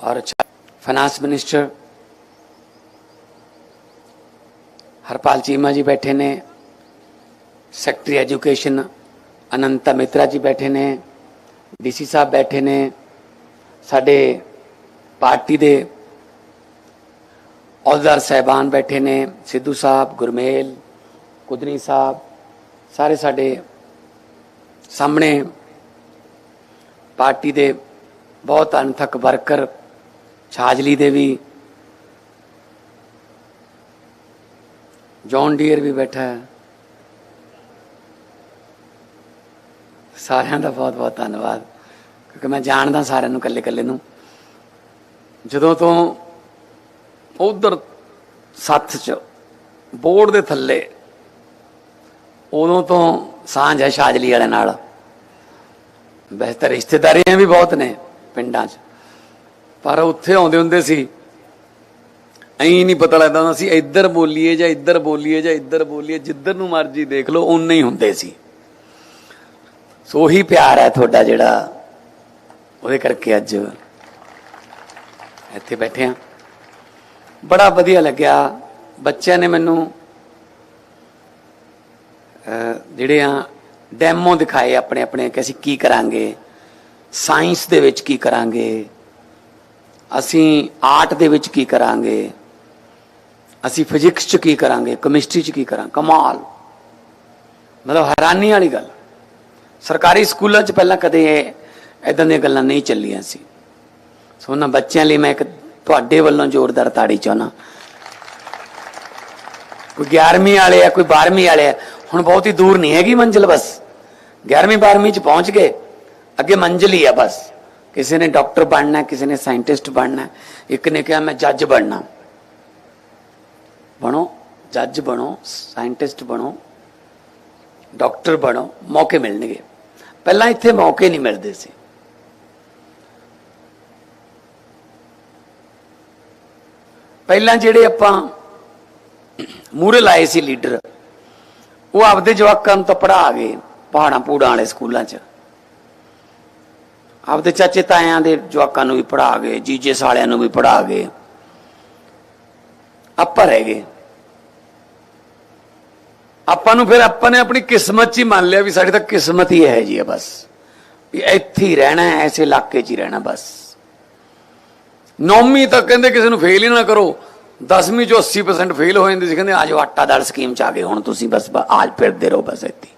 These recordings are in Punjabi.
ਔਰ ਫਾਈਨਾਂਸ ਮਿਨਿਸਟਰ ਹਰਪਾਲ ਚੀਮਾ ਜੀ ਬੈਠੇ ਨੇ ਸੈਕਟਰੀ ਐਜੂਕੇਸ਼ਨ ਅਨੰਤਾ ਮਿਤਰਾ ਜੀ ਬੈਠੇ ਨੇ ਡੀਸੀ ਸਾਹਿਬ ਬੈਠੇ ਨੇ ਸਾਡੇ ਪਾਰਟੀ ਦੇ ਅਹੁਦੇਦਾਰ ਸਹਿਬਾਨ ਬੈਠੇ ਨੇ ਸਿੱਧੂ ਸਾਹਿਬ ਗੁਰਮੇਲ ਕੁਦਨੀ ਸਾਹਿਬ ਸਾਰੇ ਸਾਡੇ ਸਾਹਮਣੇ ਪਾਰਟੀ ਦੇ ਬਹੁਤ ਅਣਥੱਕ ਵਰਕਰ ਛਾਜਲੀ ਦੇ ਵੀ ਜੌਨ ਡੀਅਰ ਵੀ ਬੈਠਾ ਹੈ। ਸਾਰਿਆਂ ਦਾ ਬਹੁਤ ਬਹੁਤ ਧੰਨਵਾਦ, ਕਿਉਂਕਿ ਮੈਂ ਜਾਣਦਾ ਸਾਰਿਆਂ ਨੂੰ ਇਕੱਲੇ ਇਕੱਲੇ ਨੂੰ। ਜਦੋਂ ਤੋਂ ਉਧਰ ਸੱਥ ਚ ਬੋਰਡ ਦੇ ਥੱਲੇ, ਉਦੋਂ ਤੋਂ ਸਾਂਝ ਹੈ ਸ਼ਾਜਲੀ ਵਾਲੇ ਨਾਲ। ਵੈਸੇ ਤਾਂ ਰਿਸ਼ਤੇਦਾਰੀਆਂ ਵੀ ਬਹੁਤ ਨੇ ਪਿੰਡਾਂ 'ਚ। ਪਰ ਉੱਥੇ ਆਉਂਦੇ ਹੁੰਦੇ ਸੀ। ਐਂ ਨਹੀਂ ਪਤਾ ਲੱਗਦਾ ਹੁੰਦਾ ਸੀ, ਇੱਧਰ ਬੋਲੀਏ ਜਾਂ ਇੱਧਰ ਬੋਲੀਏ ਜਾਂ ਇੱਧਰ ਬੋਲੀਏ, ਜਿੱਧਰ ਨੂੰ ਮਰਜ਼ੀ ਦੇਖ ਲਓ ਉਨੇ ਹੀ ਹੁੰਦੇ ਸੀ। ਸੋ ਉਹੀ ਪਿਆਰ ਹੈ ਤੁਹਾਡਾ ਜਿਹੜਾ ਉਹਦੇ ਕਰਕੇ ਅੱਜ ਇੱਥੇ ਬੈਠੇ ਆ। ਬੜਾ ਵਧੀਆ ਲੱਗਿਆ। ਬੱਚਿਆਂ ਨੇ ਮੈਨੂੰ ਜਿਹੜੇ ਆ, ਡੈਮੋ ਦਿਖਾਏ ਆਪਣੇ ਆਪਣੇ ਕਿ ਅਸੀਂ ਕੀ ਕਰਾਂਗੇ, ਸਾਇੰਸ ਦੇ ਵਿੱਚ ਕੀ ਕਰਾਂਗੇ। ਅਸੀਂ ਆਰਟ ਦੇ ਵਿੱਚ ਕੀ ਕਰਾਂਗੇ? ਅਸੀਂ ਫਿਜ਼ਿਕਸ ਚ ਕੀ ਕਰਾਂਗੇ? ਕੈਮਿਸਟਰੀ ਚ ਕੀ ਕਰਾਂ ਕਮਾਲ। ਮਤਲਬ ਹੈਰਾਨੀ ਵਾਲੀ ਗੱਲ। ਸਰਕਾਰੀ ਸਕੂਲਾਂ ਚ ਪਹਿਲਾਂ ਕਦੇ ਇਦਾਂ ਦੀਆਂ ਗੱਲਾਂ ਨਹੀਂ ਚੱਲੀਆਂ ਸੀ। ਸੋ ਉਹਨਾਂ ਬੱਚਿਆਂ ਲਈ ਮੈਂ ਇੱਕ ਤੁਹਾਡੇ ਵੱਲੋਂ ਜ਼ੋਰਦਾਰ ਤਾੜੀ ਚਾਹਣਾ ਕੋਈ 11ਵੀਂ ਵਾਲੇ ਆ, ਕੋਈ 12ਵੀਂ ਵਾਲੇ ਆ, ਹੁਣ ਬਹੁਤ ਹੀ ਦੂਰ ਨਹੀਂ ਹੈਗੀ ਮੰਜ਼ਿਲ ਬਸ। 11ਵੀਂ 12ਵੀਂ ਚ ਪਹੁੰਚ ਗਏ। ਅੱਗੇ ਮੰਜ਼ਿਲ ਹੀ ਆ ਬਸ। ਕਿਸੇ ਨੇ ਡਾਕਟਰ ਬਣਨਾ, ਕਿਸੇ ਨੇ ਸਾਇੰਟਿਸਟ ਬਣਨਾ, ਇੱਕ ਨੇ ਕਿਹਾ ਮੈਂ ਜੱਜ ਬਣਨਾ। ਬਣੋ, ਜੱਜ ਬਣੋ, ਸਾਇੰਟਿਸਟ ਬਣੋ, ਡਾਕਟਰ ਬਣੋ, ਮੌਕੇ ਮਿਲਣਗੇ। ਪਹਿਲਾਂ ਇੱਥੇ ਮੌਕੇ ਨਹੀਂ ਮਿਲਦੇ ਸੀ। ਪਹਿਲਾਂ ਜਿਹੜੇ ਆਪਾਂ ਮੂਰੇ ਲਾਏ ਸੀ ਲੀਡਰ, ਉਹ ਆਪਦੇ ਜਵਾਕਾਂ ਨੂੰ ਤਾਂ ਪੜ੍ਹਾ ਗਏ ਪਹਾੜਾਂ ਪੂੜਾਂ ਵਾਲੇ ਸਕੂਲਾਂ 'ਚ। ਆਪਦੇ ਚਾਚੇ ਤਾਇਆਂ ਦੇ ਜਵਾਕਾਂ ਨੂੰ ਵੀ ਪੜ੍ਹਾ ਗਏ ਜੀਜੇ ਸਾਲਿਆਂ ਨੂੰ ਵੀ ਪੜ੍ਹਾ ਗਏ ਆਪਾਂ ਰਹਿ ਗਏ। ਆਪਾਂ ਨੂੰ ਫਿਰ ਆਪਾਂ ਨੇ ਆਪਣੀ ਕਿਸਮਤ 'ਚ ਹੀ ਮੰਨ ਲਿਆ ਵੀ ਸਾਡੀ ਤਾਂ ਕਿਸਮਤ ਹੀ ਹੈ ਜੀ ਹੈ ਬਸ। ਵੀ ਇੱਥੇ ਹੀ ਰਹਿਣਾ ਹੈ, ਐਸੇ ਇਲਾਕੇ 'ਚ ਹੀ ਰਹਿਣਾ ਬਸ। ਨੌਵੀਂ ਤੱਕ ਕਹਿੰਦੇ ਕਿਸੇ ਨੂੰ ਫੇਲ ਹੀ ਨਾ ਕਰੋ। 10ਵੀਂ ਚੋਂ 80% ਫੇਲ ਹੋ ਜਾਂਦੇ ਸੀ, ਕਹਿੰਦੇ ਆਜੋ ਆਟਾ ਦਾਲ ਸਕੀਮ ਚ ਆ ਗਏ, ਹੁਣ ਤੁਸੀਂ ਬਸ ਆਜ ਫਿਰਦੇ ਰਹੋ ਬਸ ਇੱਥੇ।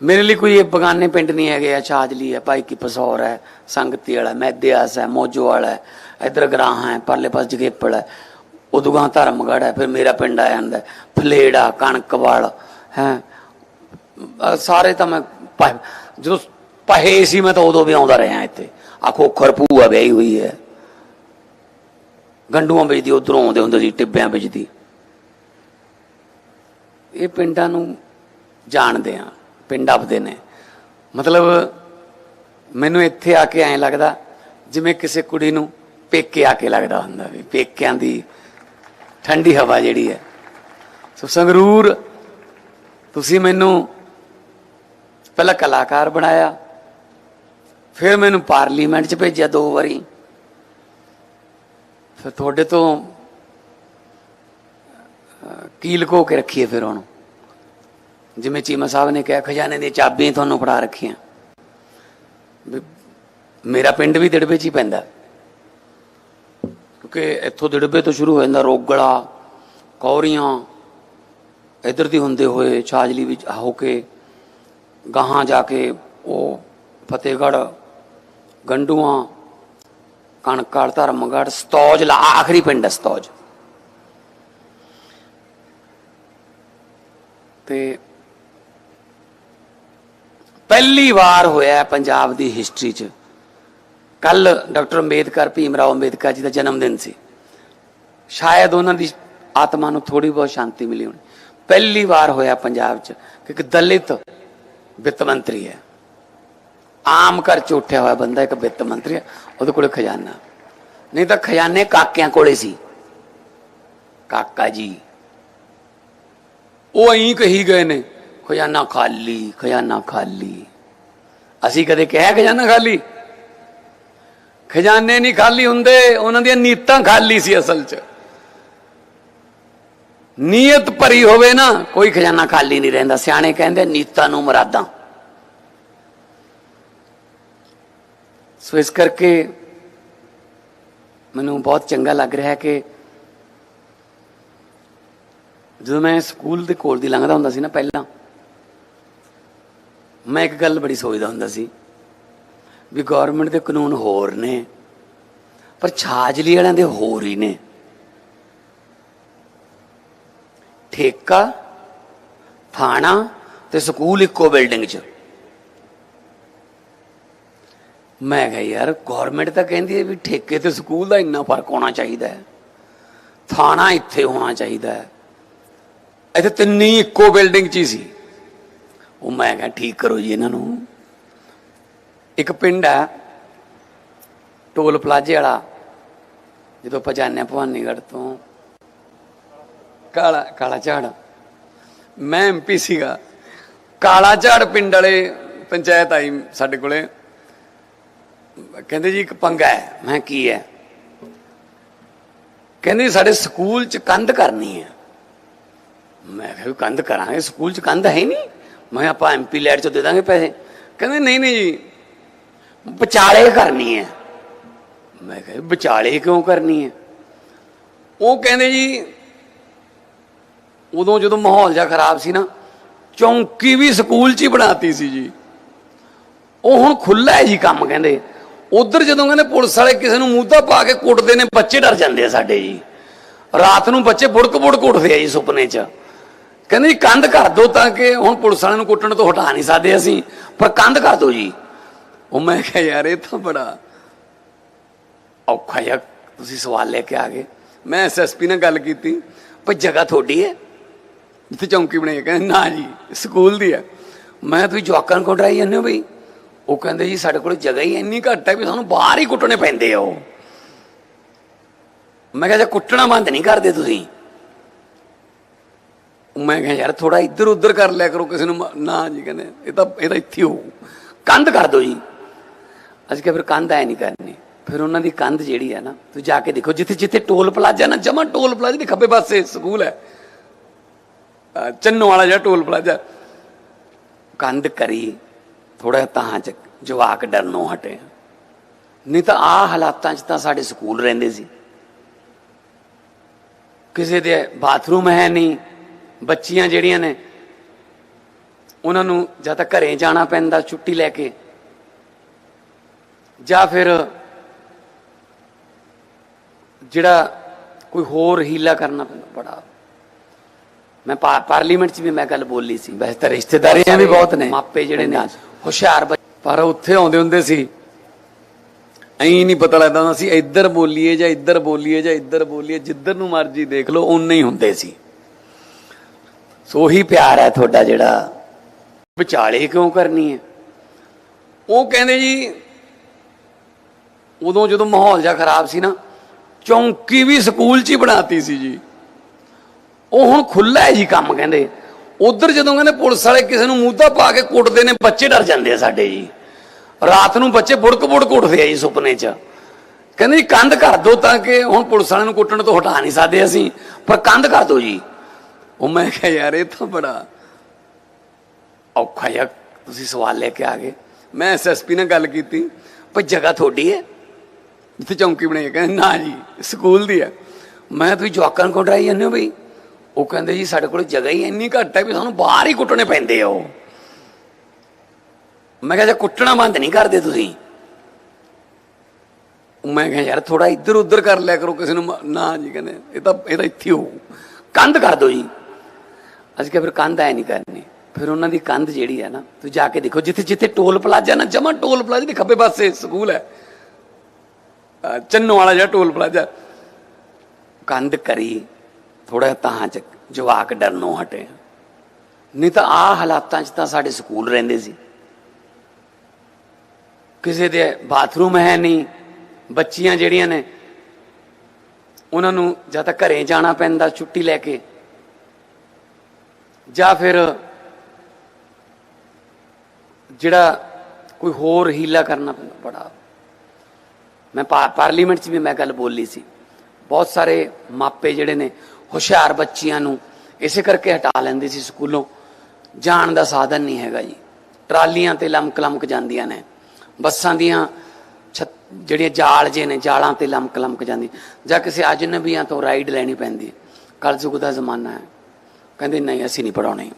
ਮੇਰੇ ਲਈ ਕੋਈ ਇਹ ਬਗਾਨੇ ਪਿੰਡ ਨਹੀਂ ਹੈਗੇ, ਆ ਛਾਜਲੀ ਹੈ ਭਾਈ ਕੀ ਪਸੌਰ ਹੈ, ਸੰਗਤੀ ਵਾਲਾ ਮੈਦਿਆਸ ਹੈ, ਮੋਜੋ ਵਾਲਾ ਹੈ, ਇਧਰ ਗਰਾਹ ਹੈ, ਪਰਲੇ ਪਾਸ ਜਗੇਪੜ ਹੈ ਉਦੂਗਾ ਧਰਮਗੜ ਹੈ, ਫਿਰ ਮੇਰਾ ਪਿੰਡ ਆ ਜਾਂਦਾ ਫਲੇੜਾ ਕਣਕਵਾਲ ਹੈ, ਅਹ ਸਾਰੇ ਤਾਂ ਮੈਂ ਜਦੋਂ ਪਹੇ ਸੀ ਮੈਂ ਤਾਂ ਉਦੋਂ ਵੀ ਆਉਂਦਾ ਰਿਹਾ ਇੱਥੇ ਆ ਖੋਖਰ ਭੂਆ ਵਿਆਹੀ ਹੋਈ ਹੈ। ਗੰਡੂਆਂ ਵੇਚਦੀ, ਉਧਰੋਂ ਆਉਂਦੇ ਹੁੰਦੇ ਸੀ, ਟਿੱਬਿਆਂ ਵੇਚਦੀ। ਇਹ ਪਿੰਡਾਂ ਨੂੰ ਜਾਣਦੇ ਆ ਪਿੰਡ ਆਪਦੇ ਨੇ। ਮਤਲਬ ਮੈਨੂੰ ਇੱਥੇ ਆ ਕੇ ਐਂ ਲੱਗਦਾ ਜਿਵੇਂ ਕਿਸੇ ਕੁੜੀ ਨੂੰ ਪੇਕੇ ਆ ਕੇ ਲੱਗਦਾ ਹੁੰਦਾ ਵੀ ਪੇਕਿਆਂ ਦੀ ਠੰਡੀ ਹਵਾ ਜਿਹੜੀ ਹੈ। ਸੋ ਸੰਗਰੂਰ ਤੁਸੀਂ ਮੈਨੂੰ ਪਹਿਲਾਂ ਕਲਾਕਾਰ ਬਣਾਇਆ ਫਿਰ ਮੈਨੂੰ ਪਾਰਲੀਮੈਂਟ 'ਚ ਭੇਜਿਆ ਦੋ ਵਾਰੀ। ਫਿਰ ਤੁਹਾਡੇ ਤੋਂ ਅਹ, ਕੀ ਕੇ ਰੱਖੀਏ ਫਿਰ ਉਹਨੂੰ। ਜਿਵੇਂ ਚੀਮਾ ਸਾਹਿਬ ਨੇ ਕਿਹਾ, ਖਜ਼ਾਨੇ ਦੀ ਚਾਬੀਆਂ ਤੁਹਾਨੂੰ ਫੜਾ ਰੱਖੀਆਂ। ਵੀ ਮੇਰਾ ਪਿੰਡ ਵੀ ਦਿੜਬੇ 'ਚ ਹੀ ਪੈਂਦਾ। ਕਿਉਂਕਿ ਇੱਥੋਂ ਦਿੜਬੇ ਤੋਂ ਸ਼ੁਰੂ ਹੋ ਜਾਂਦਾ, ਰੋਗਲਾ, ਕੌਰੀਆਂ, ਇਧਰ ਦੀ ਹੁੰਦੇ ਹੋਏ ਛਾਜਲੀ ਵਿੱਚ ਹੋ ਕੇ, ਗਾਹਾਂ ਜਾ ਕੇ ਉਹ ਫਤਿਹਗੜ੍ਹ, ਗੰਡੂਆਂ ਕਣਕਾਲ ਧਰਮਗੜ੍ਹ, ਸਤੌਜ ਲਾ, ਆਖਰੀ ਪਿੰਡ ਹੈ ਸਤੌਜ। ਤੇ ਪਹਿਲੀ ਵਾਰ ਹੋਇਆ ਪੰਜਾਬ ਦੀ ਹਿਸਟਰੀ 'ਚ। ਕੱਲ ਡਾਕਟਰ ਅੰਬੇਦਕਰ, ਭੀਮ ਰਾਓ ਅੰਬੇਦਕਰ ਜੀ ਦਾ ਜਨਮ ਦਿਨ ਸੀ। ਸ਼ਾਇਦ ਉਹਨਾਂ ਦੀ ਆਤਮਾ ਨੂੰ ਥੋੜੀ ਬਹੁਤ ਸ਼ਾਂਤੀ ਮਿਲੀ ਹੋਣੀ। ਪਹਿਲੀ ਵਾਰ ਹੋਇਆ ਪੰਜਾਬ 'ਚ ਕਿ ਇੱਕ ਦਲਿਤ ਵਿੱਤ ਮੰਤਰੀ ਹੈ। ਆਮ ਘਰ ਚ ਉੱਠਿਆ ਹੋਇਆ ਬੰਦਾ ਇੱਕ ਵਿੱਤ ਮੰਤਰੀ ਹੈ, ਉਹਦੇ ਕੋਲ ਖਜ਼ਾਨਾ। ਨਹੀਂ ਤਾਂ ਖਜ਼ਾਨੇ ਕਾਕਿਆਂ ਕੋਲੇ ਸੀ। ਕਾਕਾ ਜੀ। ਉਹ ਐਂ ਕਹੀ ਗਏ ਨੇ ਖਜ਼ਾਨਾ ਖਾਲੀ ਖਜ਼ਾਨਾ ਖਾਲੀ। ਅਸੀਂ ਕਦੇ ਕਿਹਾ ਖਜ਼ਾਨਾ ਖਾਲੀ? ਖਜ਼ਾਨੇ ਨਹੀਂ ਖਾਲੀ ਹੁੰਦੇ, ਉਹਨਾਂ ਦੀਆਂ ਨੀਤਾਂ ਖਾਲੀ ਸੀ ਅਸਲ 'ਚ। ਨੀਅਤ ਭਰੀ ਹੋਵੇ ਨਾ, ਕੋਈ ਖਜ਼ਾਨਾ ਖਾਲੀ ਨਹੀਂ ਰਹਿੰਦਾ। ਸਿਆਣੇ ਕਹਿੰਦੇ ਨੀਤਾਂ ਨੂੰ ਮਰਾਦਾਂ। ਸੋ ਇਸ ਕਰਕੇ ਮੈਨੂੰ ਬਹੁਤ ਚੰਗਾ ਲੱਗ ਰਿਹਾ ਹੈ ਕਿ ਜਦੋਂ ਮੈਂ ਸਕੂਲ ਦੇ ਕੋਲ ਦੀ ਲੰਘਦਾ ਹੁੰਦਾ ਸੀ ਨਾ ਪਹਿਲਾਂ ਮੈਂ ਇੱਕ ਗੱਲ ਬੜੀ ਸੋਚਦਾ ਹੁੰਦਾ ਸੀ ਵੀ ਗਵਰਨਮੈਂਟ ਦੇ ਕਾਨੂੰਨ ਹੋਰ ਨੇ, ਪਰ ਛਾਜਲੀ ਵਾਲਿਆਂ ਦੇ ਹੋਰ ਹੀ ਨੇ। ਠੇਕਾ, ਥਾਣਾ ਤੇ ਸਕੂਲ ਇੱਕੋ ਬਿਲਡਿੰਗ 'ਚ। ਮੈਂ ਕਿਹਾ ਯਾਰ ਗਵਰਨਮੈਂਟ ਤਾਂ ਕਹਿੰਦੀ ਹੈ ਵੀ ਠੇਕੇ ਤੇ ਸਕੂਲ ਦਾ ਇੰਨਾ ਫ਼ਰਕ ਹੋਣਾ ਚਾਹੀਦਾ ਹੈ। ਥਾਣਾ ਇੱਥੇ ਹੋਣਾ ਚਾਹੀਦਾ ਹੈ। ਇੱਥੇ ਤਿੰਨੀ ਇੱਕੋ ਬਿਲਡਿੰਗ 'ਚ ਹੀ ਸੀ। ਉਹ ਮੈਂ ਕਿਹਾ, ਠੀਕ ਕਰੋ ਜੀ ਇਹਨਾਂ ਨੂੰ। ਇੱਕ ਪਿੰਡ ਹੈ ਟੋਲ ਪਲਾਜ਼ੇ ਵਾਲਾ, ਜਦੋਂ ਆਪਾਂ ਜਾਂਦੇ ਹਾਂ ਭਵਾਨੀਗੜ੍ਹ ਤੋਂ। ਕਾਲਾ ਕਾਲਾ ਝਾੜ। ਮੈਂ ਐਮਪੀ ਸੀਗਾ। ਕਾਲਾ ਝਾੜ ਪਿੰਡ ਵਾਲੇ ਪੰਚਾਇਤ ਆਈ ਸਾਡੇ ਕੋਲੇ। ਕਹਿੰਦੇ ਜੀ, ਇੱਕ ਪੰਗਾ ਹੈ। ਮੈਂ ਕੀ ਹੈ? ਕਹਿੰਦੇ ਸਾਡੇ ਸਕੂਲ ਚ ਕੰਧ ਕਰਨੀ ਹੈ। ਮੈਂ ਕਿਹਾ, ਵੀ ਕੰਧ ਕਰਾਂਗੇ? ਸਕੂਲ ਚ ਕੰਧ ਹੈ ਹੀ ਨਹੀਂ? ਮੈਂ ਆਪਾਂ ਐਮਪੀ ਲੈਟ ਚ ਦੇ ਦਾਂਗੇ ਪੈਸੇ। ਕਹਿੰਦੇ, ਨਹੀਂ ਨਹੀਂ ਜੀ, ਵਿਚਾਲੇ ਕਰਨੀ ਹੈ। ਮੈਂ ਕਿਹਾ, ਵਿਚਾਲੇ ਕਿਉਂ ਕਰਨੀ ਹੈ? ਉਹ ਕਹਿੰਦੇ ਜੀ, ਉਦੋਂ ਜਦੋਂ ਮਾਹੌਲ ਜਿਹਾ ਖਰਾਬ ਸੀ ਨਾ, ਚੌਂਕੀ ਵੀ ਸਕੂਲ 'ਚ ਹੀ ਬਣਾਤੀ ਸੀ ਜੀ। ਉਹ ਹੁਣ ਖੁੱਲਾ ਹੈ ਜੀ ਕੰਮ, ਕਹਿੰਦੇ। ਉਧਰ ਜਦੋਂ ਕਹਿੰਦੇ ਪੁਲਿਸ ਵਾਲੇ ਕਿਸੇ ਨੂੰ ਮੂਧਾ ਪਾ ਕੇ ਕੁੱਟਦੇ ਨੇ, ਬੱਚੇ ਡਰ ਜਾਂਦੇ ਆ ਸਾਡੇ ਜੀ। ਰਾਤ ਨੂੰ ਬੱਚੇ ਬੁੜਕ ਬੁੜਕ ਉੱਠਦੇ ਆ ਜੀ ਸੁਪਨੇ 'ਚ। ਕਹਿੰਦੇ ਜੀ ਕੰਧ ਕਰ ਦੋ ਤਾਂ ਕਿ ਹੁਣ ਪੁਲਿਸ ਵਾਲਿਆਂ ਨੂੰ ਕੁੱਟਣ ਤੋਂ ਹਟਾ ਨਹੀਂ ਸਕਦੇ ਅਸੀਂ। ਪਰ ਕੰਧ ਕਰ ਦੋ ਜੀ। ਉਹ ਮੈਂ ਕਿਹਾ, ਯਾਰ, ਇਹ ਤਾਂ ਬੜਾ ਔਖਾ ਜਿਹਾ ਤੁਸੀਂ ਸਵਾਲ ਲੈ ਕੇ ਆ ਗਏ। ਮੈਂ ਐਸਐਸਪੀ ਨਾਲ ਗੱਲ ਕੀਤੀ ਪਰ ਜਗ੍ਹਾ ਤੁਹਾਡੀ ਹੈ? ਜਿੱਥੇ ਚੌਂਕੀ ਬਣਾਈ ਕਹਿੰਦੇ, ਨਾ ਜੀ, ਸਕੂਲ ਦੀ ਹੈ। ਮੈਂ ਤੁਸੀਂ ਜਵਾਕਾਂ ਨੂੰ ਡਰਾਈ ਜਾਂਦੇ ਹੋ ਬਈ ਉਹ ਕਹਿੰਦੇ, ਜੀ, ਸਾਡੇ ਕੋਲ ਜਗ੍ਹਾ ਹੀ ਇੰਨੀ ਘੱਟ ਹੈ ਵੀ ਸਾਨੂੰ ਬਾਹਰ ਹੀ ਕੁੱਟਣੇ ਪੈਂਦੇ ਆ ਉਹ। ਮੈਂ ਕਿਹਾ, ਜੇ ਕੁੱਟਣਾ ਬੰਦ ਨਹੀਂ ਕਰਦੇ ਤੁਸੀਂ ਮੈਂ ਕਿਹਾ ਯਾਰ ਥੋੜਾ ਇੱਧਰ ਉੱਧਰ ਕਰ ਲਿਆ ਕਰੋ, ਕਿਸੇ ਨੂੰ ਨਾ ਜੀ ਕਹਿੰਦੇ, ਇਹ ਤਾਂ ਇਹ ਤਾਂ ਇੱਥੇ ਹੋਊ। ਕੰਧ ਕਰ ਦਿਓ ਜੀ। ਅਸੀਂ ਕਿਹਾ ਫਿਰ ਕੰਧ ਐ ਨਹੀਂ ਕਰਨੀ। ਫਿਰ ਉਹਨਾਂ ਦੀ ਕੰਧ ਜਿਹੜੀ ਹੈ ਨਾ, ਤੁਸੀਂ ਜਾ ਕੇ ਦੇਖੋ, ਜਿੱਥੇ ਜਿੱਥੇ ਟੋਲ ਪਲਾਜ਼ਾ ਨਾ, ਜਮਾ ਟੋਲ ਪਲਾਜ਼ਾ ਦੇ ਖੱਬੇ ਪਾਸੇ ਸਕੂਲ ਹੈ। ਚੰਨੋ ਵਾਲਾ ਜਿਹੜਾ ਟੋਲ ਪਲਾਜ਼ਾ। ਕੰਧ ਕਰੀ ਥੋੜਾ ਤਾਂ ਚ ਜਵਾਕ ਡਰਨੋਂ ਹਟੇ। ਨਹੀਂ ਤਾਂ ਆ ਹਾਲਾਤਾਂ 'ਚ ਤਾਂ ਸਾਡੇ ਸਕੂਲ ਰਹਿੰਦੇ ਸੀ। ਕਿਸੇ ਦੇ ਬਾਥਰੂਮ ਹੈ ਨਹੀਂ ਬੱਚੀਆਂ ਜਿਹੜੀਆਂ ਨੇ, ਉਹਨਾਂ ਨੂੰ ਜਾਂ ਤਾਂ ਘਰੇ ਜਾਣਾ ਪੈਂਦਾ ਛੁੱਟੀ ਲੈ ਕੇ, ਜਾਂ ਫਿਰ ਜਿਹੜਾ ਕੋਈ ਹੋਰ ਹੀਲਾ ਕਰਨਾ ਪੈਂਦਾ ਬੜਾ। ਮੈਂ ਪਾ- ਪਾਰਲੀਮੈਂਟ 'ਚ ਵੀ ਮੈਂ ਗੱਲ ਬੋਲੀ ਸੀ, ਵੈਸੇ ਤਾਂ ਰਿਸ਼ਤੇਦਾਰੀਆਂ ਵੀ ਬਹੁਤ ਨੇ, ਮਾਪੇ ਜਿਹੜੇ ਨੇ, ਹੁਸ਼ਿਆਰ ਪਰ ਉੱਥੇ ਆਉਂਦੇ ਹੁੰਦੇ ਸੀ, ਐਂ ਨਹੀਂ ਪਤਾ ਲੱਗਦਾ ਹੁੰਦਾ ਸੀ, ਇੱਧਰ ਬੋਲੀਏ ਜਾਂ ਇੱਧਰ ਬੋਲੀਏ ਜਾਂ ਇੱਧਰ ਬੋਲੀਏ, ਜਿੱਧਰ ਨੂੰ ਮਰਜ਼ੀ ਦੇਖ ਲਓ ਉਨੇ ਹੀ ਹੁੰਦੇ ਸੀ। ਸੋ ਉਹੀ ਪਿਆਰ ਹੈ ਤੁਹਾਡਾ ਜਿਹੜਾ। ਵਿਚਾਲੇ ਕਿਉਂ ਕਰਨੀ ਹੈ? ਉਹ ਕਹਿੰਦੇ ਜੀ, ਉਦੋਂ ਜਦੋਂ ਮਾਹੌਲ ਜਿਹਾ ਖਰਾਬ ਸੀ ਨਾ, ਚੌਂਕੀ ਵੀ ਸਕੂਲ 'ਚ ਹੀ ਬਣਾਤੀ ਸੀ ਜੀ। ਉਹ ਹੁਣ ਖੁੱਲਾ ਹੈ ਜੀ ਕੰਮ ਕਹਿੰਦੇ। ਉਧਰ ਜਦੋਂ ਕਹਿੰਦੇ ਪੁਲਿਸ ਵਾਲੇ ਕਿਸੇ ਨੂੰ ਮੂਧਾ ਪਾ ਕੇ ਕੁੱਟਦੇ ਨੇ, ਬੱਚੇ ਡਰ ਜਾਂਦੇ ਆ ਸਾਡੇ ਜੀ। ਰਾਤ ਨੂੰ ਬੱਚੇ ਬੁੜਕ ਬੁੜਕ ਉੱਠਦੇ ਆ ਜੀ ਸੁਪਨੇ 'ਚ। ਕਹਿੰਦੇ ਜੀ, ਕੰਧ ਕਰ ਦੋ ਤਾਂ ਕਿ ਹੁਣ ਪੁਲਿਸ ਵਾਲਿਆਂ ਨੂੰ ਕੁੱਟਣ ਤੋਂ ਹਟਾ ਨਹੀਂ ਸਕਦੇ ਅਸੀਂ। ਪਰ ਕੰਧ ਕਰ ਦੋ ਜੀ। ਉਹ ਮੈਂ ਕਿਹਾ, ਯਾਰ, ਇਹ ਤਾਂ ਬੜਾ ਔਖਾ ਯਾਰ ਤੁਸੀਂ ਸਵਾਲ ਲੈ ਕੇ ਆ ਗਏ। ਮੈਂ ਐਸਐਸਪੀ ਨਾਲ ਗੱਲ ਕੀਤੀ ਪਰ ਜਗ੍ਹਾ ਤੁਹਾਡੀ ਹੈ? ਜਿੱਥੇ ਚੌਂਕੀ ਬਣਾਈ ਕਹਿੰਦੇ, ਨਾ ਜੀ, ਸਕੂਲ ਦੀ ਹੈ। ਮੈਂ ਤੁਸੀਂ ਜਵਾਕਾਂ ਨੂੰ ਡਰਾਈ ਜਾਂਦੇ ਹੋ ਬਈ ਉਹ ਕਹਿੰਦੇ, ਜੀ, ਸਾਡੇ ਕੋਲ ਜਗ੍ਹਾ ਹੀ ਇੰਨੀ ਘੱਟ ਹੈ ਵੀ ਸਾਨੂੰ ਬਾਹਰ ਹੀ ਕੁੱਟਣੇ ਪੈਂਦੇ ਆ ਉਹ। ਮੈਂ ਕਿਹਾ ਜੇ ਕੁੱਟਣਾ ਬੰਦ ਨਹੀਂ ਕਰਦੇ ਤੁਸੀਂ? ਮੈਂ ਕਿਹਾ, ਯਾਰ ਥੋੜਾ ਇੱਧਰ ਉੱਧਰ ਕਰ ਲਿਆ ਕਰੋ ਕਿਸੇ ਨੂੰ ਨਾ ਜੀ, ਕਹਿੰਦੇ, ਇਹ ਤਾਂ ਇਹ ਤਾਂ ਇੱਥੇ ਹੋਊ। ਕੰਧ ਕਰ ਦਿਓ ਜੀ। ਅਸੀਂ ਕਿਹਾ, ਫਿਰ ਕੰਧ ਐ ਨਹੀਂ ਕਰਨੀ। ਫਿਰ ਉਹਨਾਂ ਦੀ ਕੰਧ ਜਿਹੜੀ ਹੈ ਨਾ ਤੁਸੀਂ ਜਾ ਕੇ ਦੇਖੋ, ਜਿੱਥੇ ਜਿੱਥੇ ਟੋਲ ਪਲਾਜ਼ਾ ਨਾ, ਜਮਾ ਟੋਲ ਪਲਾਜ਼ਾ ਦੇ ਖੱਬੇ ਪਾਸੇ ਸਕੂਲ ਹੈ। ਚੰਨੋ ਵਾਲਾ ਜਿਹੜਾ ਟੋਲ ਪਲਾਜ਼ਾ। ਕੰਧ ਕਰੀ ਥੋੜਾ ਤਾਂ ਚ ਜਵਾਕ ਡਰਨੋਂ ਹਟੇ। ਨਹੀਂ ਤਾਂ ਆ ਹਾਲਾਤਾਂ 'ਚ ਤਾਂ ਸਾਡੇ ਸਕੂਲ ਰਹਿੰਦੇ ਸੀ। ਕਿਸੇ ਦੇ ਬਾਥਰੂਮ ਹੈ ਨਹੀਂ, ਬੱਚੀਆਂ ਜਿਹੜੀਆਂ ਨੇ, ਉਹਨਾਂ ਨੂੰ ਜਾਂ ਤਾਂ ਘਰੇ ਜਾਣਾ ਪੈਂਦਾ, ਛੁੱਟੀ ਲੈ ਕੇ। ਜਾਂ ਫਿਰ ਜਿਹੜਾ ਕੋਈ ਹੋਰ ਹੀਲਾ ਕਰਨਾ ਪੈਂਦਾ ਬੜਾ। ਮੈਂ ਪਾ- ਪਾਰਲੀਮੈਂਟ 'ਚ ਵੀ ਮੈਂ ਗੱਲ ਬੋਲੀ ਸੀ। ਬਹੁਤ ਸਾਰੇ ਮਾਪੇ ਜਿਹੜੇ ਨੇ, ਹੁਸ਼ਿਆਰ ਬੱਚੀਆਂ ਨੂੰ ਇਸੇ ਕਰਕੇ ਹਟਾ ਲੈਂਦੇ ਸੀ ਸਕੂਲੋਂ। ਜਾਣ ਦਾ ਸਾਧਨ ਨਹੀਂ ਹੈਗਾ ਜੀ। ਟਰਾਲੀਆਂ ਤੇ ਲਮਕ ਲਮਕ ਜਾਂਦੀਆਂ ਨੇ। ਬੱਸਾਂ ਦੀਆਂ ਛੱਤ- ਜਿਹੜੀਆਂ ਜਾਲ ਜੇ ਨੇ, ਜਾਲਾਂ ਤੇ ਲਮਕ ਲਮਕ ਜਾਂਦੀ ਜਾਂ ਕਿਸੇ ਅਜਨਬੀਆਂ ਤੋਂ ਰਾਈਡ ਲੈਣੀ ਪੈਂਦੀ। ਕਲਯੁਗ ਦਾ ਜ਼ਮਾਨਾ ਹੈ। ਕਹਿੰਦੇ, ਨਹੀਂ, ਅਸੀਂ ਨਹੀਂ ਪੜਾਉਣੇ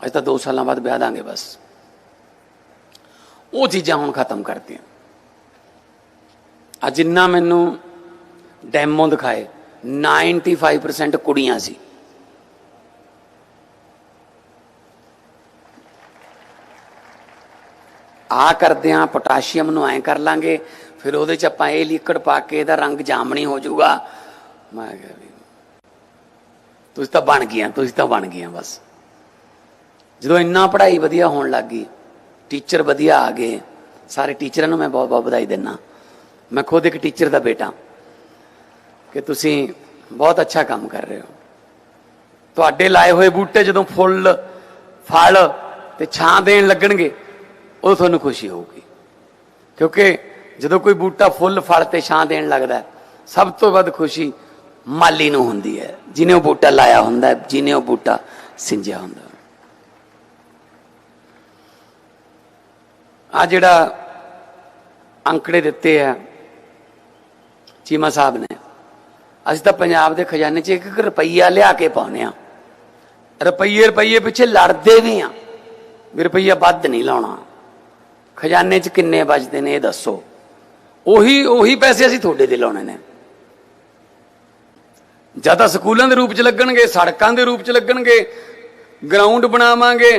ਅਸੀਂ ਤਾਂ 2 ਸਾਲਾਂ ਬਾਅਦ ਵਿਆਹ ਦਾਂਗੇ ਬਸ। ਉਹ ਚੀਜ਼ਾਂ ਹੁਣ ਖਤਮ ਕਰਤੀਆਂ। ਆ ਜਿੰਨਾ ਮੈਨੂੰ ਡੈਮੋ ਦਿਖਾਏ। 95% ਕੁੜੀਆਂ ਸੀ। ਆ ਕਰਦੇ ਆ, ਪੋਟਾਸ਼ੀਅਮ ਨੂੰ ਐ ਕਰ ਲਾਂਗੇ, ਫਿਰ ਉਹਦੇ ਚ ਆਪਾਂ ਇਹ ਲਿਕਵਿਡ ਪਾ ਕੇ ਇਹਦਾ ਰੰਗ ਜਾਮਣੀ ਹੋ ਜਾਊਗਾ। ਮੈਂ ਕਿਹਾ ਵੀ ਤੁਸੀਂ ਤਾਂ ਬਣ ਗਈਆਂ, ਤੁਸੀਂ ਤਾਂ ਬਣ ਗਈਆਂ ਬਸ। ਜਦੋਂ ਇੰਨਾ ਪੜ੍ਹਾਈ ਵਧੀਆ ਹੋਣ ਲੱਗ ਗਈ ਟੀਚਰ ਵਧੀਆ ਆ ਗਏ, ਸਾਰੇ ਟੀਚਰਾਂ ਨੂੰ ਮੈਂ ਬਹੁਤ ਬਹੁਤ ਵਧਾਈ ਦਿੰਦਾ। ਮੈਂ ਖੁਦ ਇੱਕ ਟੀਚਰ ਦਾ ਬੇਟਾ। ਕਿ ਤੁਸੀਂ ਬਹੁਤ ਅੱਛਾ ਕੰਮ ਕਰ ਰਹੇ ਹੋ। ਤੁਹਾਡੇ ਲਾਏ ਹੋਏ ਬੂਟੇ ਜਦੋਂ ਫੁੱਲ, ਫਲ ਤੇ ਛਾਂ ਦੇਣ ਲੱਗਣਗੇ ਉਹ ਤੁਹਾਨੂੰ ਖੁਸ਼ੀ ਹੋਊਗੀ। ਕਿਉਂਕਿ ਜਦੋਂ ਕੋਈ ਬੂਟਾ ਫੁੱਲ, ਫਲ ਤੇ ਛਾਂ ਦੇਣ ਲੱਗਦਾ, ਸਭ ਤੋਂ ਵੱਧ ਖੁਸ਼ੀ ਮਾਲੀ ਨੂੰ ਹੁੰਦੀ ਹੈ। ਜਿਨੇ ਉਹ ਬੂਟਾ ਲਾਇਆ ਹੁੰਦਾ ਹੈ, ਜਿਹਨੇ ਉਹ ਬੂਟਾ ਸਿੰਜਿਆ ਹੁੰਦਾ। ਹੈ। ਆ ਜਿਹੜਾ ਅੰਕੜੇ ਦਿੱਤੇ ਆ ਚੀਮਾ ਸਾਹਿਬ ਨੇ ਅਸੀਂ ਤਾਂ ਪੰਜਾਬ ਦੇ ਖਜ਼ਾਨੇ 'ਚ ਇੱਕ ਇੱਕ ਰੁਪਈਆ ਲਿਆ ਕੇ ਪਾਉਨੇ ਆ ਰੁਪਈਏ ਰੁਪਈਏ ਪਿੱਛੇ ਲੜਦੇ ਵੀ ਆ ਵੀ ਰੁਪਈਆ ਵੱਧ ਨਹੀਂ ਲਾਉਣਾ। ਖਜ਼ਾਨੇ 'ਚ ਕਿੰਨੇ ਬਚਦੇ ਨੇ ਇਹ ਦੱਸੋ। ਉਹੀ ਉਹੀ ਪੈਸੇ ਅਸੀਂ ਤੁਹਾਡੇ ਦੇ ਲਾਉਣੇ ਨੇ। ਜਾਂ ਤਾਂ ਸਕੂਲਾਂ ਦੇ ਰੂਪ 'ਚ ਲੱਗਣਗੇ, ਸੜਕਾਂ ਦੇ ਰੂਪ 'ਚ ਲੱਗਣਗੇ ਗਰਾਊਂਡ ਬਣਾਵਾਂਗੇ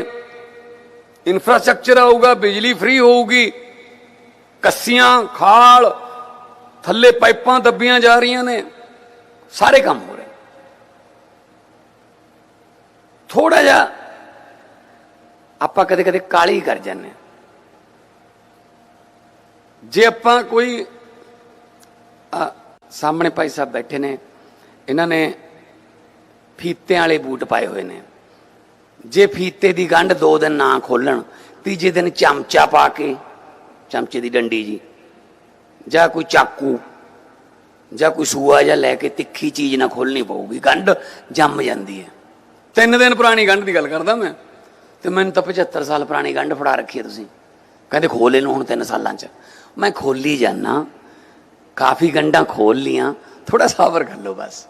ਇਨਫਰਾਸਟ੍ਰਕਚਰ ਆਊਗਾ, ਬਿਜਲੀ ਫ੍ਰੀ ਹੋਊਗੀ, ਕੱਸੀਆਂ, ਖਾਲ, ਥੱਲੇ ਪਾਈਪਾਂ ਦੱਬੀਆਂ ਜਾ ਰਹੀਆਂ ਨੇ, ਸਾਰੇ ਕੰਮ ਹੋ ਰਹੇ ਥੋੜਾ ਜਿਹਾ ਆਪਾਂ ਕਦੇ ਕਦੇ ਕਾਲੀ ਕਰ ਜਾਂਦੇ ਹਾਂ। ਜੇ ਆਪਾਂ ਕੋਈ ਸਾਹਮਣੇ ਭਾਈ ਸਾਹਿਬ ਬੈਠੇ ਨੇ ਇਹਨਾਂ ਨੇ ਫੀਤਿਆਂ ਵਾਲੇ ਬੂਟ ਪਾਏ ਹੋਏ ਨੇ। ਜੇ ਫੀਤੇ ਦੀ ਗੰਢ ਦੋ ਦਿਨ ਨਾ ਖੋਲਣ, ਤੀਜੇ ਦਿਨ ਚਮਚਾ ਪਾ ਕੇ, ਚਮਚੇ ਦੀ ਡੰਡੀ ਜੀ, ਜਾਂ ਕੋਈ ਚਾਕੂ, ਜਾਂ ਕੋਈ ਸੂਆ ਜਾਂ ਲੈ ਕੇ ਤਿੱਖੀ ਚੀਜ਼ ਨਾ ਖੋਲਣੀ ਪਊਗੀ, ਗੰਢ ਜੰਮ ਜਾਂਦੀ ਹੈ। ਤਿੰਨ ਦਿਨ ਪੁਰਾਣੀ ਗੰਢ ਦੀ ਗੱਲ ਕਰਦਾ ਮੈਂ, ਤੇ ਮੈਨੂੰ ਤਾਂ 75 ਸਾਲ ਪੁਰਾਣੀ ਗੰਢ ਫੜਾ ਰੱਖੀ ਹੈ ਤੁਸੀਂ। ਕਹਿੰਦੇ ਖੋਲ ਇਹਨੂੰ ਹੁਣ ਤਿੰਨ ਸਾਲਾਂ ਚ। ਮੈਂ ਖੋਲੀ ਜਾਣਾ ਕਾਫੀ ਗੰਢਾਂ ਖੋਲ ਲੀਆਂ ਥੋੜਾ ਸਾਬਰ ਕਰ ਲਓ ਬਸ।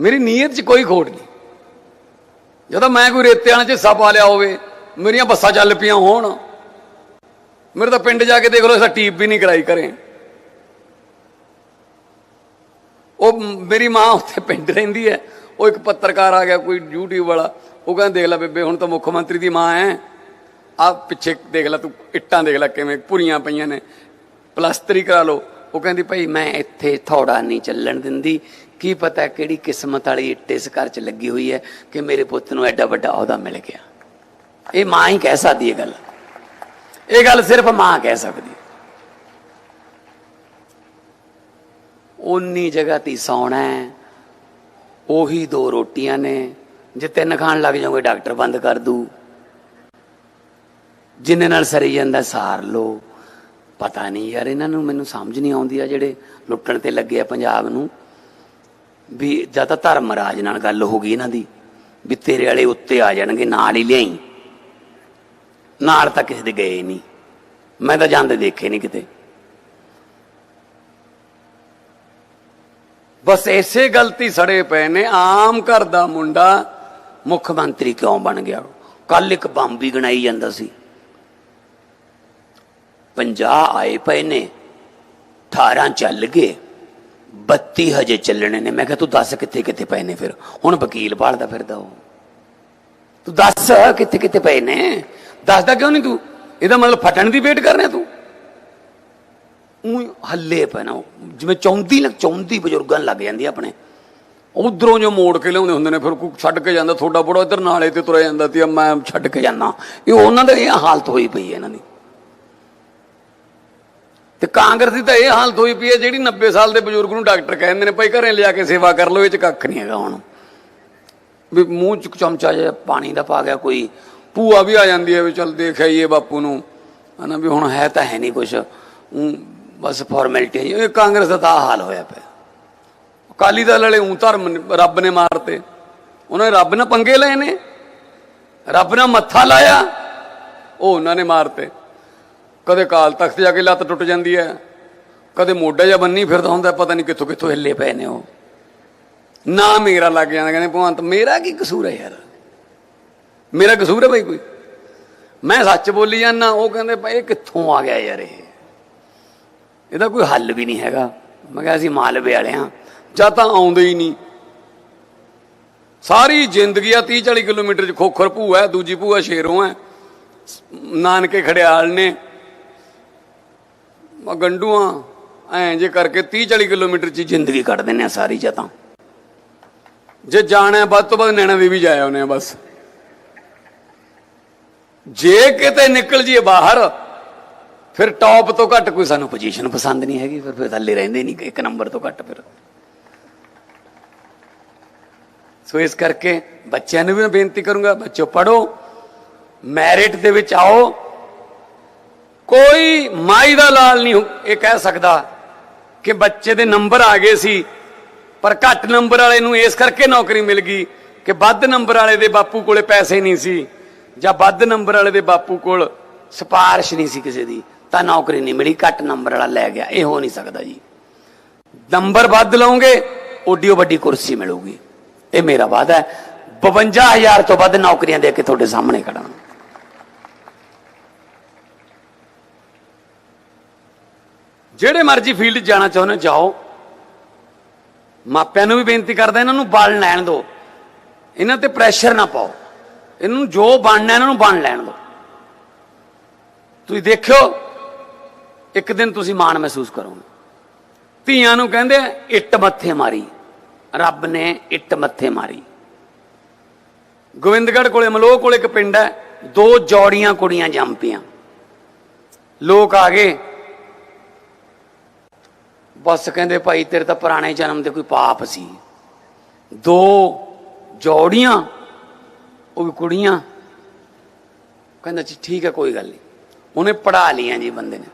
ਮੇਰੀ ਨੀਅਤ 'ਚ ਕੋਈ ਖੋਟ ਨਹੀਂ। ਜਦੋਂ ਮੈਂ ਕੋਈ ਰੇਤੇ ਵਾਲੇ 'ਚ ਹਿੱਸਾ ਪਾ ਲਿਆ ਹੋਵੇ, ਮੇਰੀਆਂ ਬੱਸਾਂ ਚੱਲ ਪਈਆਂ ਹੋਣ, ਮੇਰੇ ਤਾਂ ਪਿੰਡ ਜਾ ਕੇ ਦੇਖ ਲਓ, ਇਸਾ ਟੀਪ ਵੀ ਨਹੀਂ ਕਰਾਈ ਕਰੇ। ਉਹ ਮੇਰੀ ਮਾਂ ਉੱਥੇ ਪਿੰਡ ਰਹਿੰਦੀ ਹੈ, ਉਹ ਇੱਕ ਪੱਤਰਕਾਰ ਆ ਗਿਆ, ਕੋਈ YouTube ਵਾਲਾ, ਉਹ ਕਹਿੰਦਾ, ਦੇਖ ਲੈ ਬੇਬੇ, ਹੁਣ ਤਾਂ ਮੁੱਖ ਮੰਤਰੀ ਦੀ ਮਾਂ ਹੈ। ਆ ਪਿੱਛੇ ਦੇਖ ਲੈ, ਤੂੰ ਇੱਟਾਂ ਦੇਖ ਲੈ ਕਿਵੇਂ ਭੁਰੀਆਂ ਪਈਆਂ ਨੇ। ਪਲਸਤਰੀ ਕਰਾ ਲਓ। ਉਹ ਕਹਿੰਦੀ, ਭਾਈ ਮੈਂ ਇੱਥੇ ਥੋੜਾ ਨਹੀਂ ਚੱਲਣ ਦਿੰਦੀ ਕੀ ਪਤਾ ਕਿਹੜੀ ਕਿਸਮਤ ਵਾਲੀ ਇੱਟ ਇਸ ਘਰ 'ਚ ਲੱਗੀ ਹੋਈ ਹੈ ਕਿ ਮੇਰੇ ਪੁੱਤ ਨੂੰ ਐਡਾ ਵੱਡਾ ਅਹੁਦਾ ਮਿਲ ਗਿਆ। ਇਹ ਮਾਂ ਹੀ ਕਹਿ ਸਕਦੀ ਹੈ ਗੱਲ। ਇਹ ਗੱਲ ਸਿਰਫ ਮਾਂ ਕਹਿ ਸਕਦੀ ਹੈ। ਉਨੀ ਜਗ੍ਹਾ ਤੇ ਹੀ ਸੌਣਾ ਹੈ, ਉਹੀ ਦੋ ਰੋਟੀਆਂ ਨੇ, ਜੇ ਤਿੰਨ ਖਾਣ ਲੱਗ ਜਾਓਗੇ ਡਾਕਟਰ ਬੰਦ ਕਰ ਦੂ। ਜਿੰਨੇ ਨਾਲ ਸਰੀ ਜਾਂਦਾ ਸਾਰ ਲੋ ਪਤਾ ਨਹੀਂ ਯਾਰ, ਇਹਨਾਂ ਨੂੰ ਮੈਨੂੰ ਸਮਝ ਨਹੀਂ ਆਉਂਦੀ ਆ ਜਿਹੜੇ ਲੁੱਟਣ ਤੇ ਲੱਗੇ ਆ ਪੰਜਾਬ ਨੂੰ। ਵੀ ਜਾਂ ਤਾਂ ਧਰਮ ਰਾਜ ਨਾਲ ਗੱਲ ਹੋ ਗਈ ਇਹਨਾਂ ਦੀ, ਵੀ ਤੇਰੇ ਵਾਲੇ ਉੱਤੇ ਆ ਜਾਣਗੇ, ਨਾਲ ਹੀ ਲਿਆਈ। ਨਾਲ ਤਾਂ ਕਿਸੇ ਦੇ ਗਏ ਨਹੀਂ। ਮੈਂ ਤਾਂ ਜਾਂਦੇ ਦੇਖੇ ਨਹੀਂ ਕਿਤੇ। ਬਸ ਐਸੇ ਗਲਤੀ ਸੜੇ ਪਏ ਨੇ। ਆਮ ਘਰ ਦਾ ਮੁੰਡਾ ਮੁੱਖ ਮੰਤਰੀ ਕਿਉਂ ਬਣ ਗਿਆ? ਕੱਲ ਇੱਕ ਬੰਬ ਵੀ ਗਣਾਈ ਜਾਂਦਾ ਸੀ। 50 ਆਏ ਪਏ ਨੇ। 18 ਚੱਲ ਗਏ। 32 ਹਜੇ ਚੱਲਣੇ ਨੇ। ਮੈਂ ਕਿਹਾ, ਤੂੰ ਦੱਸ ਕਿੱਥੇ ਕਿੱਥੇ ਪਏ ਨੇ ਫਿਰ? ਹੁਣ ਵਕੀਲ ਭਾਲਦਾ ਫਿਰਦਾ ਉਹ। ਤੂੰ ਦੱਸ ਕਿੱਥੇ ਕਿੱਥੇ ਪਏ ਨੇ? ਦੱਸਦਾ ਕਿਉਂ ਨਹੀਂ ਤੂੰ? ਇਹਦਾ ਮਤਲਬ ਫਟਣ ਦੀ ਵੇਟ ਕਰ ਰਿਹਾ ਤੂੰ? ਉਹ ਹੱਲੇ ਪੈਣਾ ਜਿਵੇਂ ਚੌਂਦੀ ਲੱਗ ਚੌਂਦੀ ਬਜ਼ੁਰਗਾਂ ਲੱਗ ਜਾਂਦੀ ਆ ਆਪਣੇ। ਉਧਰੋਂ ਜੋ ਮੋੜ ਕੇ ਲਿਆਉਂਦੇ ਹੁੰਦੇ ਨੇ, ਫਿਰ ਕੋਈ ਛੱਡ ਕੇ ਜਾਂਦਾ ਥੋੜਾ ਬੜਾ ਇੱਧਰ ਨਾਲੇ ਤੇ ਤੁਰਿਆ ਜਾਂਦਾ ਤੇ ਮੈਂ ਛੱਡ ਕੇ ਜਾਂਦਾ ਇਹ ਉਹਨਾਂ ਦਾ ਇਹ ਹਾਲਤ ਹੋਈ ਪਈ ਹੈ ਇਹਨਾਂ ਦੀ। ਤੇ ਕਾਂਗਰਸ ਦੀ ਤਾਂ ਇਹ ਹਾਲਤ ਹੋਈ ਪਈ ਹੈ ਜਿਹੜੀ 90 ਸਾਲ ਦੇ ਬਜ਼ੁਰਗ ਨੂੰ ਡਾਕਟਰ ਕਹਿੰਦੇ ਨੇ, ਭਾਈ ਘਰੇ ਲਿਆ ਕੇ ਸੇਵਾ ਕਰ ਲਓ, ਇਹ ਚ ਕੱਖ ਨਹੀਂ ਹੈਗਾ ਹੁਣ। ਵੀ ਮੂੰਹ ਚ ਚਮਚਾ ਜਿਹਾ ਪਾਣੀ ਦਾ ਪਾ ਗਿਆ ਕੋਈ, ਭੂਆ ਵੀ ਆ ਜਾਂਦੀ ਹੈ ਵੀ ਚਲ ਦੇਖ ਆਈਏ ਬਾਪੂ ਨੂੰ। ਹਨਾ ਵੀ ਹੁਣ ਹੈ ਤਾਂ ਹੈ ਨਹੀਂ ਕੁਛ। ਊਂ ਬਸ ਫਾਰਮੈਲਿਟੀ ਇਹ ਕਾਂਗਰਸ ਦਾ ਤਾਂ ਹਾਲ ਹੋਇਆ ਪਿਆ। ਅਕਾਲੀ ਦਲ ਵਾਲੇ ਊਂ ਧਰਮ ਨੇ- ਰੱਬ ਨੇ ਮਾਰਤੇ। ਉਹਨਾਂ ਨੇ ਰੱਬ ਨਾਲ ਪੰਗੇ ਲਏ ਨੇ। ਰੱਬ ਨਾਲ ਮੱਥਾ ਲਾਇਆ, ਉਹ ਉਹਨਾਂ ਨੇ ਮਾਰਤੇ। ਕਦੇ ਕਾਲ ਤਖਤ ਜਾ ਕੇ ਲੱਤ ਟੁੱਟ ਜਾਂਦੀ ਹੈ, ਕਦੇ ਮੋਢਾ ਜਾਂ ਬੰਨੀ ਫਿਰਦਾ ਹੁੰਦਾ ਪਤਾ ਨਹੀਂ ਕਿੱਥੋਂ ਕਿੱਥੋਂ ਹਿੱਲੇ ਪਏ ਨੇ ਉਹ। ਨਾ ਮੇਰਾ ਲੱਗ ਜਾਂਦਾ, ਕਹਿੰਦੇ ਭਗਵੰਤ, ਮੇਰਾ ਕੀ ਕਸੂਰ ਹੈ ਯਾਰ? ਮੇਰਾ ਕਸੂਰ ਹੈ ਭਾਈ ਕੋਈ। ਮੈਂ ਸੱਚ ਬੋਲੀ ਜਾਂਦਾ, ਉਹ ਕਹਿੰਦੇ ਭਾਈ ਇਹ ਕਿੱਥੋਂ ਆ ਗਿਆ ਯਾਰ ਇਹ? ਇਹਦਾ ਕੋਈ ਹੱਲ ਵੀ ਨਹੀਂ ਹੈਗਾ। ਮੈਂ ਕਿਹਾ ਅਸੀਂ ਮਾਲਵੇ ਵਾਲੇ ਹਾਂ, ਜਾਂ ਤਾਂ ਆਉਂਦੇ ਹੀ ਨਹੀਂ। ਸਾਰੀ ਜ਼ਿੰਦਗੀ ਆ 30 40 ਕਿਲੋਮੀਟਰ ਚ ਖੋਖਰ ਭੂਆ ਦੂਜੀ ਭੂਆ ਸ਼ੇਰੋਂ ਹੈ। ਨਾਨਕੇ ਖੜਿਆਲ ਨੇ। ਆ ਗੰਡੂਆਂ, ਐਂ ਜੇ ਕਰਕੇ 30 40 ਕਿਲੋਮੀਟਰ ਚ ਜ਼ਿੰਦਗੀ ਕੱਢ ਦਿੰਨੇ ਆ ਸਾਰੀ ਜਾਂ ਤਾਂ। ਜੇ ਜਾਣਾ ਵੱਧ ਤੋਂ ਵੱਧ ਨੈਣਾ ਵੀ ਜਾਇਆ ਉਹਨੇ ਬਸ। ਜੇ ਕਿਤੇ ਨਿਕਲ ਜੀਏ ਬਾਹਰ, ਫਿਰ ਟੌਪ ਤੋਂ ਘੱਟ ਕੋਈ ਸਾਨੂੰ ਪੋਜੀਸ਼ਨ ਪਸੰਦ ਨਹੀਂ ਹੈਗੀ, ਫਿਰ ਫਿਰ ਥੱਲੇ ਰਹਿੰਦੇ ਨਹੀਂ, ਇੱਕ ਨੰਬਰ ਤੋਂ ਘੱਟ ਫਿਰ। ਸੋ ਇਸ ਕਰਕੇ ਬੱਚਿਆਂ ਨੂੰ ਵੀ ਮੈਂ ਬੇਨਤੀ ਕਰੂੰਗਾ, ਬੱਚੋ ਪੜੋ ਮੈਰਿਟ ਦੇ ਵਿੱਚ ਆਓ। ਕੋਈ ਮਾਈ ਦਾ ਲਾਲ ਨਹੀਂ ਇਹ ਕਹਿ ਸਕਦਾ ਕਿ ਬੱਚੇ ਦੇ ਨੰਬਰ ਆ ਗਏ ਸੀ, ਪਰ ਘੱਟ ਨੰਬਰ ਵਾਲੇ ਨੂੰ ਇਸ ਕਰਕੇ ਨੌਕਰੀ ਮਿਲ ਗਈ ਕਿ ਵੱਧ ਨੰਬਰ ਵਾਲੇ ਦੇ ਬਾਪੂ ਕੋਲੇ ਪੈਸੇ ਨਹੀਂ ਸੀ ਜਾਂ ਵੱਧ ਨੰਬਰ ਵਾਲੇ ਦੇ ਬਾਪੂ ਕੋਲ ਸਿਫਾਰਿਸ਼ ਨਹੀਂ ਸੀ ਕਿਸੇ ਦੀ, ਤਾਂ ਨੌਕਰੀ ਨਹੀਂ ਮਿਲੀ, ਘੱਟ ਨੰਬਰ ਵਾਲਾ ਲੈ ਗਿਆ। ਇਹ ਹੋ ਨਹੀਂ ਸਕਦਾ ਜੀ। ਨੰਬਰ ਵੱਧ ਲਓਗੇ, ਓਡੀਓ ਵੱਡੀ ਕੁਰਸੀ ਮਿਲੂਗੀ। ਇਹ ਮੇਰਾ ਵਾਅਦਾ ਹੈ। 52000 ਤੋਂ ਵੱਧ ਨੌਕਰੀਆਂ ਦੇ ਕੇ ਤੁਹਾਡੇ ਸਾਹਮਣੇ ਖੜਾ ਜਿਹੜੇ ਮਰਜ਼ੀ ਫੀਲਡ ਜਾਣਾ ਚਾਹੁੰਦੇ ਜਾਓ। ਮਾਪਿਆਂ ਨੂੰ ਵੀ ਬੇਨਤੀ ਕਰਦਾ, ਇਹਨਾਂ ਨੂੰ ਬਣ ਲੈਣ ਦਿਓ। ਇਹਨਾਂ ਤੇ ਪ੍ਰੈਸ਼ਰ ਨਾ ਪਾਓ। ਇਹਨਾਂ ਨੂੰ ਜੋ ਬਣਨਾ, ਇਹਨਾਂ ਨੂੰ ਬਣ ਲੈਣ ਦਿਓ। ਤੁਸੀਂ ਦੇਖਿਓ, ਇੱਕ ਦਿਨ ਤੁਸੀਂ ਮਾਣ ਮਹਿਸੂਸ ਕਰੋਗੇ। ਧੀਆਂ ਨੂੰ ਕਹਿੰਦੇ ਇੱਟ ਮੱਥੇ ਮਾਰੀ। ਰੱਬ ਨੇ ਇੱਟ ਮੱਥੇ ਮਾਰੀ। ਗੋਬਿੰਦਗੜ੍ਹ ਕੋਲੇ, ਮਲੋਹ ਕੋਲੇ ਇੱਕ ਪਿੰਡ ਹੈ, ਦੋ ਜੋੜੀਆਂ ਕੁੜੀਆਂ ਜੰਮ ਪਈਆਂ। ਲੋਕ ਆ ਗਏ ਬਸ ਕਹਿੰਦੇ ਭਾਈ ਤੇਰੇ ਤਾਂ ਪੁਰਾਣੇ ਜਨਮ ਦੇ ਕੋਈ ਪਾਪ ਸੀ। ਦੋ ਜੋੜੀਆਂ, ਉਹ ਵੀ ਕੁੜੀਆਂ। ਕਹਿੰਦਾ ਜੀ ਠੀਕ ਹੈ, ਕੋਈ ਗੱਲ ਨਹੀਂ। ਉਹਨੇ ਪੜਾ ਲੀਆਂ ਜੀ ਬੰਦੇ ਨੇ।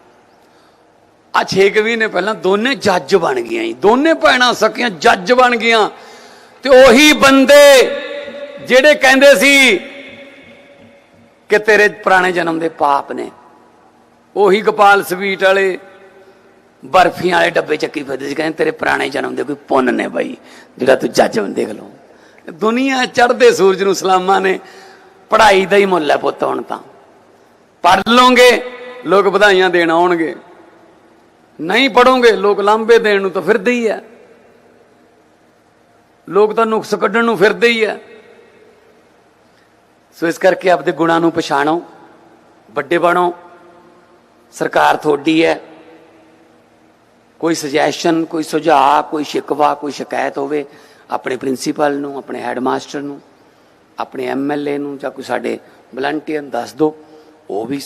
ਆ 6 ਮਹੀਨੇ ਪਹਿਲਾਂ ਦੋਨੇ ਜੱਜ ਬਣ ਗਈਆਂ ਜੀ। ਦੋਨੇ ਭੈਣਾਂ ਸਕੀਆਂ, ਜੱਜ ਬਣ ਗਈਆਂ। ਤੇ ਉਹੀ ਬੰਦੇ ਜਿਹੜੇ ਕਹਿੰਦੇ ਸੀ ਕਿ ਤੇਰੇ ਪੁਰਾਣੇ ਜਨਮ ਦੇ ਪਾਪ ਨੇ। ਉਹੀ ਗੋਪਾਲ ਸਵੀਟ ਵਾਲੇ ਬਰਫੀਆਂ ਵਾਲੇ ਡੱਬੇ ਚੱਕੀ ਫਿਰਦੇ ਸੀ, ਕਹਿੰਦੇ ਤੇਰੇ ਪੁਰਾਣੇ ਜਨਮ ਦੇ ਕੋਈ ਪੁੰਨ ਨੇ ਬਾਈ, ਜਿਹੜਾ ਤੂੰ ਜੱਜ ਬਣ ਦੇਖ ਲਓ। ਦੁਨੀਆ ਚੜ੍ਹਦੇ ਸੂਰਜ ਨੂੰ ਸਲਾਮਾਂ ਨੇ, ਪੜ੍ਹਾਈ ਦਾ ਹੀ ਮੁੱਲ ਹੈ ਪੁੱਤ ਹੁਣ ਤਾਂ। ਪੜ੍ਹ ਲਓਗੇ, ਲੋਕ ਵਧਾਈਆਂ ਦੇਣ ਆਉਣਗੇ। ਨਹੀਂ ਪੜੋਗੇ ਲੋਕ ਲਾਂਬੇ ਦੇਣ ਨੂੰ ਤਾਂ ਫਿਰਦੇ ਹੀ ਆ ਲੋਕ ਤਾਂ ਨੁਕਸ ਕੱਢਣ ਨੂੰ ਫਿਰਦੇ ਹੀ ਆ ਸੋ ਇਸ ਕਰਕੇ ਆਪਦੇ ਗੁਣਾਂ ਨੂੰ ਪਛਾਣੋ, ਵੱਡੇ ਬਣੋ। ਸਰਕਾਰ ਤੁਹਾਡੀ ਹੈ। ਕੋਈ ਸੁਜੈਸ਼ਨ ਕੋਈ ਸੁਝਾਅ, ਕੋਈ ਸ਼ਿਕਵਾ, ਕੋਈ ਸ਼ਿਕਾਇਤ ਹੋਵੇ ਆਪਣੇ ਪ੍ਰਿੰਸੀਪਲ ਨੂੰ, ਆਪਣੇ ਹੈਡਮਾਸਟਰ ਨੂੰ, ਆਪਣੇ ਐਮਐਲਏ ਨੂੰ ਜਾਂ ਕੋਈ ਸਾਡੇ ਵਲੰਟੀਅਰ ਨੂੰ ਦੱਸ ਦਿਓ, ਉਹ ਵੀ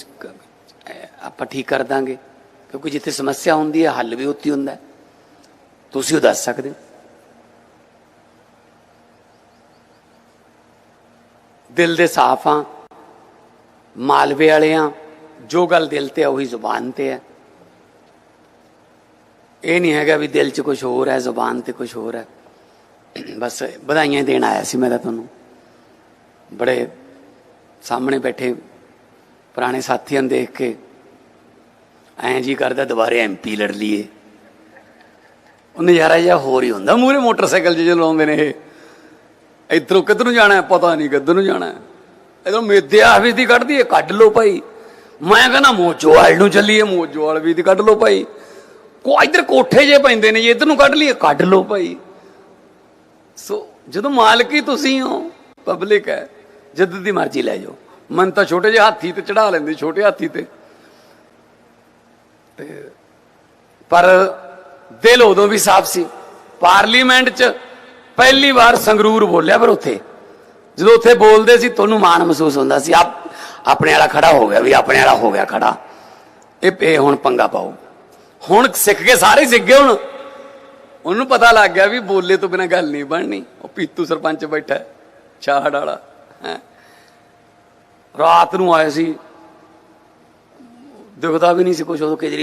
ਆਪਾਂ ਠੀਕ ਕਰ ਦਾਂਗੇ। ਕਿਉਂਕਿ ਜਿੱਥੇ ਸਮੱਸਿਆ ਹੁੰਦੀ ਹੈ, ਹੱਲ ਵੀ ਉੱਥੇ ਹੁੰਦਾ ਤੁਸੀਂ ਉਹ ਦੱਸ ਸਕਦੇ ਹੋ। ਦਿਲ ਦੇ ਸਾਫ਼ ਆ ਮਾਲਵੇ ਵਾਲੇ ਆ ਜੋ ਗੱਲ ਦਿਲ ਤੇ ਆ, ਉਹੀ ਜ਼ੁਬਾਨ ਤੇ ਹੈ। ਇਹ ਨਹੀਂ ਹੈਗਾ ਵੀ ਦਿਲ 'ਚ ਕੁਝ ਹੋਰ ਹੈ, ਜ਼ੁਬਾਨ ਤੇ ਕੁਝ ਹੋਰ ਹੈ। ਬਸ ਵਧਾਈਆਂ ਦੇਣ ਆਇਆ ਸੀ ਮੈਂ ਤਾਂ ਤੁਹਾਨੂੰ। ਬੜੇ ਸਾਹਮਣੇ ਬੈਠੇ ਪੁਰਾਣੇ ਸਾਥੀਆਂ ਨੂੰ ਦੇਖ ਕੇ ਐਂ ਜੀ ਕਰਦਾ ਦੁਬਾਰੇ ਐਮਪੀ ਲੜ ਲਈਏ। ਉਹ ਨਜ਼ਾਰਾ ਜਿਹਾ ਹੋਰ ਹੀ ਹੁੰਦਾ। ਮੂਰੇ ਮੋਟਰਸਾਈਕਲ 'ਚ ਚਲਾਉਂਦੇ ਨੇ ਇਹ। ਇਧਰੋਂ ਕਿੱਧਰ ਨੂੰ ਜਾਣਾ ਪਤਾ ਨਹੀਂ ਕਿੱਧਰ ਨੂੰ ਜਾਣਾ ਇਧਰੋਂ ਮੇਦੇ ਆਫਿਸ ਦੀ ਕੱਢਦੀ ਹੈ ਕੱਢ ਲਓ ਭਾਈ। ਮੈਂ ਕਹਿੰਦਾ ਮੋਜੋਵਾਲ ਨੂੰ ਚੱਲੀਏ। ਮੋਜੋਵਾਲ ਵੀ ਦੀ ਕੱਢ ਲਓ ਭਾਈ। ਕੋ ਇਧਰ ਕੋਠੇ ਜੇ ਪੈਂਦੇ ਨੇ ਜੀ, ਇਧਰ ਨੂੰ ਕੱਢ ਲਈਏ, ਕੱਢ ਲਓ ਭਾਈ। ਸੋ ਜਦੋਂ ਮਾਲਕ ਹੀ ਤੁਸੀਂ ਹੋ ਪਬਲਿਕ ਹੈ, ਜਦ ਦੀ ਮਰਜ਼ੀ ਲੈ ਜਾਓ। ਮਨ ਤਾਂ ਛੋਟੇ ਜਿਹੇ ਹਾਥੀ ਤੇ ਚੜਾ ਲੈਂਦੇ, ਛੋਟੇ ਹਾਥੀ ਤੇ। ਤੇ ਪਰ ਦਿਲ ਉਦੋਂ ਵੀ ਸਾਫ਼ ਸੀ। ਪਾਰਲੀਮੈਂਟ 'ਚ ਪਹਿਲੀ ਵਾਰ ਸੰਗਰੂਰ ਬੋਲਿਆ ਪਰ ਉੱਥੇ। ਜਦੋਂ ਉੱਥੇ ਬੋਲਦੇ ਸੀ, ਤੁਹਾਨੂੰ ਮਾਣ ਮਹਿਸੂਸ ਹੁੰਦਾ ਸੀ। ਆਪ ਆਪਣੇ ਵਾਲਾ ਖੜਾ ਹੋ ਗਿਆ ਵੀ ਆਪਣੇ ਵਾਲਾ ਹੋ ਗਿਆ ਖੜਾ। ਇਹ ਇਹ ਹੁਣ ਪੰਗਾ ਪਾਓ। ਹੁਣ ਸਿੱਖ ਕੇ ਸਾਰੇ ਸਿੱਖ ਗਏ ਹੁਣ। ਉਹਨੂੰ ਪਤਾ ਲੱਗ ਗਿਆ ਵੀ ਬੋਲੇ ਤੋਂ ਬਿਨਾ ਗੱਲ ਨਹੀਂ ਬਣਨੀ। ਉਹ ਪੀਤੂ ਸਰਪੰਚ ਬੈਠਾ ਹੈ, ਛਾਹੜ ਵਾਲਾ ਹੈਂ। ਰਾਤ ਨੂੰ ਆਏ ਸੀ। ਦਿਖਦਾ ਵੀ ਨਹੀਂ ਸੀ ਕੁਝ ਉਦੋਂ ਕੇਜਰੀ